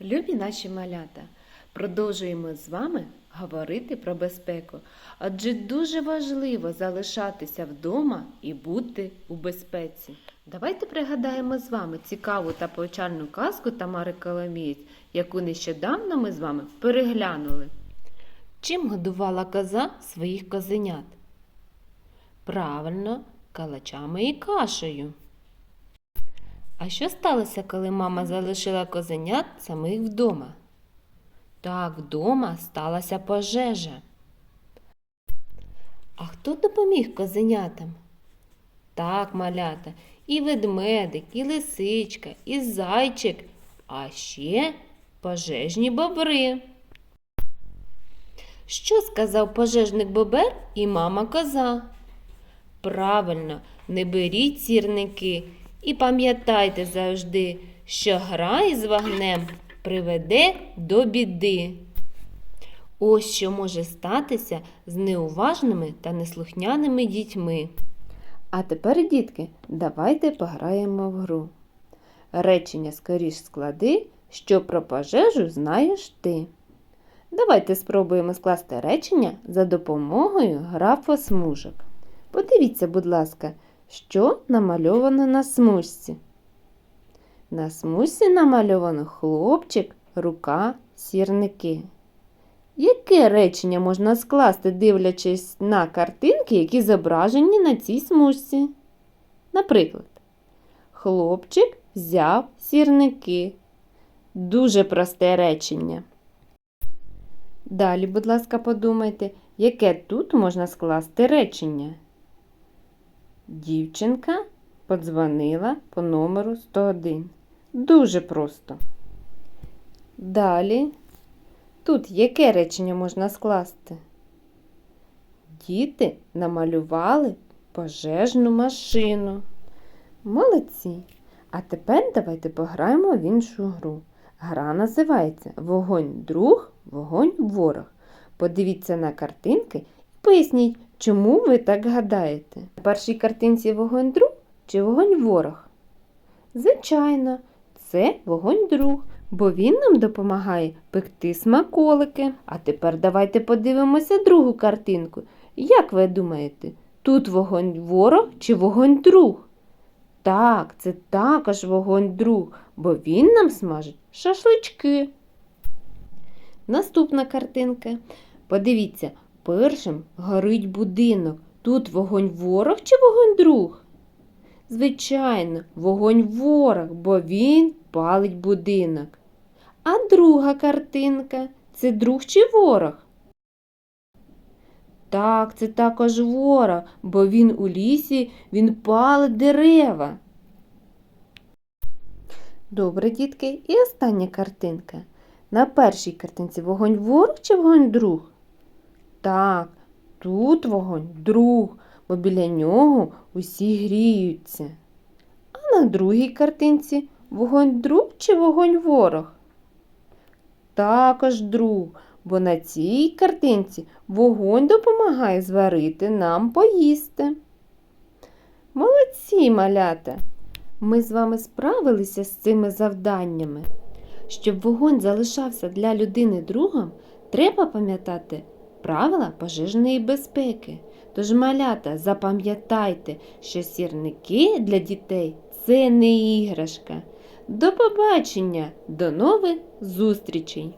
Любі наші малята, продовжуємо з вами говорити про безпеку, адже дуже важливо залишатися вдома і бути у безпеці. Давайте пригадаємо з вами цікаву та повчальну казку Тамари Коломієць, яку нещодавно ми з вами переглянули. Чим годувала коза своїх козенят? Правильно, калачами і кашею. А що сталося, коли мама залишила козенят самих вдома? Так, вдома сталася пожежа. А хто допоміг козенятам? Так, малята, і ведмедик, і лисичка, і зайчик, а ще пожежні бобри. Що сказав пожежник бобер і мама коза? Правильно, не беріть сірники і пам'ятайте завжди, що гра із вогнем приведе до біди. Ось що може статися з неуважними та неслухняними дітьми. А тепер, дітки, давайте пограємо в гру. Речення скоріш склади, що про пожежу знаєш ти. Давайте спробуємо скласти речення за допомогою графосмужок. Подивіться, будь ласка, що намальовано на смужці. На смужці намальовано хлопчик, рука, сірники. Яке речення можна скласти, дивлячись на картинки, які зображені на цій смужці? Наприклад, хлопчик взяв сірники. Дуже просте речення. Далі, будь ласка, подумайте, яке тут можна скласти речення. Дівчинка подзвонила по номеру 101. Дуже просто. Далі. Тут яке речення можна скласти? Діти намалювали пожежну машину. Молодці. А тепер давайте пограємо в іншу гру. Гра називається Вогонь друг, вогонь ворог. Подивіться на картинки поясніть, чому ви так гадаєте. На першій картинці вогонь друг чи вогонь ворог? Звичайно, це вогонь друг, бо він нам допомагає пекти смаколики. А тепер давайте подивимося другу картинку. Як ви думаєте, тут вогонь ворог чи вогонь друг? Так, це також вогонь друг, бо він нам смажить шашлички. Наступна картинка. Подивіться, першим горить будинок. Тут вогонь ворог чи вогонь друг? Звичайно, вогонь ворог, бо він палить будинок. А друга картинка це друг чи ворог? Так, це також ворог, бо він у лісі, він палить дерева. Добре, дітки, і остання картинка. На першій картинці вогонь ворог чи вогонь друг? Так, тут вогонь друг, бо біля нього усі гріються. А на другій картинці вогонь друг чи вогонь ворог? Також друг, бо на цій картинці вогонь допомагає зварити нам поїсти. Молодці, малята! Ми з вами справилися з цими завданнями. Щоб вогонь залишався для людини другом, треба пам'ятати правила пожежної безпеки. Тож, малята, запам'ятайте, що сірники для дітей це не іграшка. До побачення, до нових зустрічей!